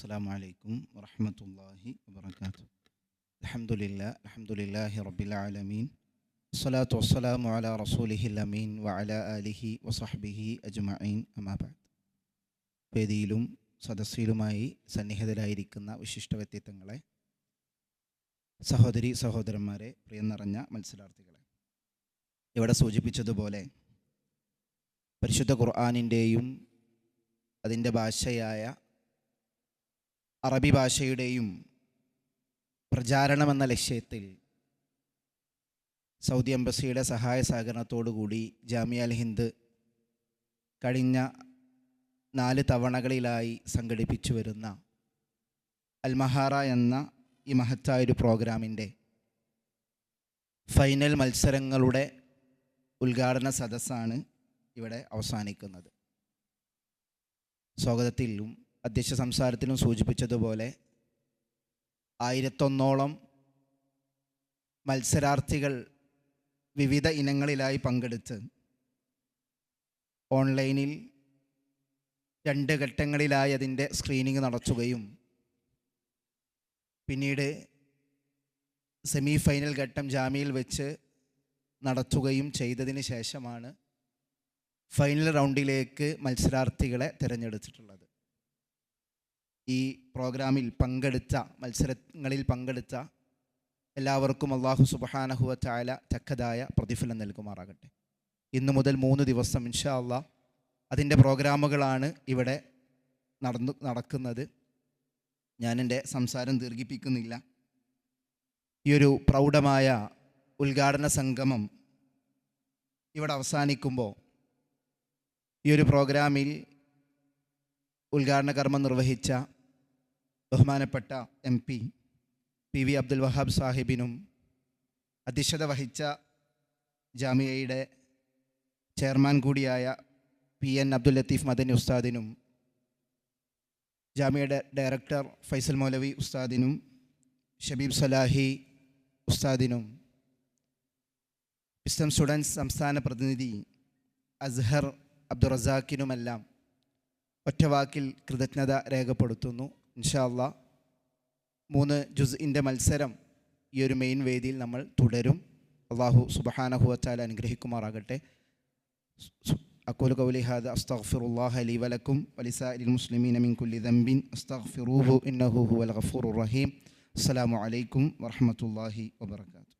السلام عليكم ورحمة الله وبركاته الحمد لله الحمد لله رب العالمين الصلاة والسلام على رسوله الأمين وعلى آله وصحبه أجمعين أما بعد വേദിയിലും സദസ്സിലുമായി സന്നിഹിതരായിരിക്കുന്ന വിശിഷ്ട വ്യക്തിത്വങ്ങളെ സഹോദരി സഹോദരന്മാരെ പ്രിയം നിറഞ്ഞ മത്സരാർത്ഥികളെ ഇവിടെ സൂചിപ്പിച്ചതുപോലെ പരിശുദ്ധ ഖുർആാനിൻ്റെയും അതിൻ്റെ ഭാഷയായ അറബി ഭാഷയുടെയും പ്രചാരണമെന്ന ലക്ഷ്യത്തിൽ സൗദി എംബസിയുടെ സഹായ സഹകരണത്തോടുകൂടി ജാമിയ അൽ ഹിന്ദ് കഴിഞ്ഞ നാല് തവണകളിലായി സംഘടിപ്പിച്ചു വരുന്ന അൽമഹാറ എന്ന ഈ മഹത്തായ ഒരു പ്രോഗ്രാമിന്റെ ഫൈനൽ മത്സരങ്ങളുടെ ഉദ്ഘാടന സദസ്സാണ് ഇവിടെ അവസാനിക്കുന്നത്. സ്വാഗതത്തിലും അധ്യക്ഷ സംസാരത്തിലും സൂചിപ്പിച്ചതുപോലെ ആയിരത്തൊന്നോളം മത്സരാർത്ഥികൾ വിവിധ ഇനങ്ങളിലായി പങ്കെടുത്ത് ഓൺലൈനിൽ രണ്ട് ഘട്ടങ്ങളിലായി അതിന്റെ സ്ക്രീനിങ് നടത്തുകയും പിന്നീട് സെമി ഫൈനൽ ഘട്ടം ജാമ്യയിൽ വെച്ച് നടത്തുകയും ചെയ്തതിന് ശേഷമാണ് ഫൈനൽ റൗണ്ടിലേക്ക് മത്സരാർത്ഥികളെ തിരഞ്ഞെടുത്തിട്ടുള്ളത്. ഈ പ്രോഗ്രാമിൽ പങ്കെടുത്ത മത്സരങ്ങളിൽ പങ്കെടുത്ത എല്ലാവർക്കും അള്ളാഹു സുബഹാനഹുവ ചായ തക്കതായ പ്രതിഫലം നൽകുമാറാകട്ടെ. ഇന്നു മുതൽ മൂന്ന് ദിവസം ഇൻഷാ അള്ളാ അതിന്റെ പ്രോഗ്രാമുകളാണ് ഇവിടെ നടന്നു നടക്കുന്നത്. ഞാൻ എന്റെ സംസാരം ദീർഘിപ്പിക്കുന്നില്ല. ഈ ഒരു പ്രൗഢമായ ഉദ്ഘാടന സംഗമം ഇവിടെ അവസാനിക്കുമ്പോൾ ഈ ഒരു പ്രോഗ്രാമിൽ ഉദ്ഘാടന കർമ്മം നിർവഹിച്ച ബഹുമാനപ്പെട്ട M P P V Abdul Wahab സാഹിബിനും അധ്യക്ഷത വഹിച്ച ജാമിയയുടെ ചെയർമാൻ കൂടിയായ പി എൻ അബ്ദുൽ ലത്തീഫ് മദനി ഉസ്താദിനും ജാമിയയുടെ ഡയറക്ടർ ഫൈസൽ മൗലവി ഉസ്താദിനും ഷബീബ് സലാഹി ഉസ്താദിനും വിസ്തം സ്റ്റുഡൻസ് സംസ്ഥാന പ്രതിനിധി അസ്ഹർ അബ്ദുറസാക്കിനുമെല്ലാം ഒറ്റവാക്കിൽ കൃതജ്ഞത രേഖപ്പെടുത്തുന്നു ഇൻഷാ അള്ളാ മൂന്ന് ജുസ്ഇൻ്റെ മത്സരം ഈ ഒരു മെയിൻ വേദിയിൽ നമ്മൾ തുടരും അള്ളാഹു സുബഹാനഹുവച്ചാൽ അനുഗ്രഹിക്കുമാറാകട്ടെ أقول قولي هذا أستغفر الله لي ولكم ولسائر المسلمين من كل ذنب أستغفروه إنه هو الغفور الرحيم السلام عليكم ورحمة الله وبركاته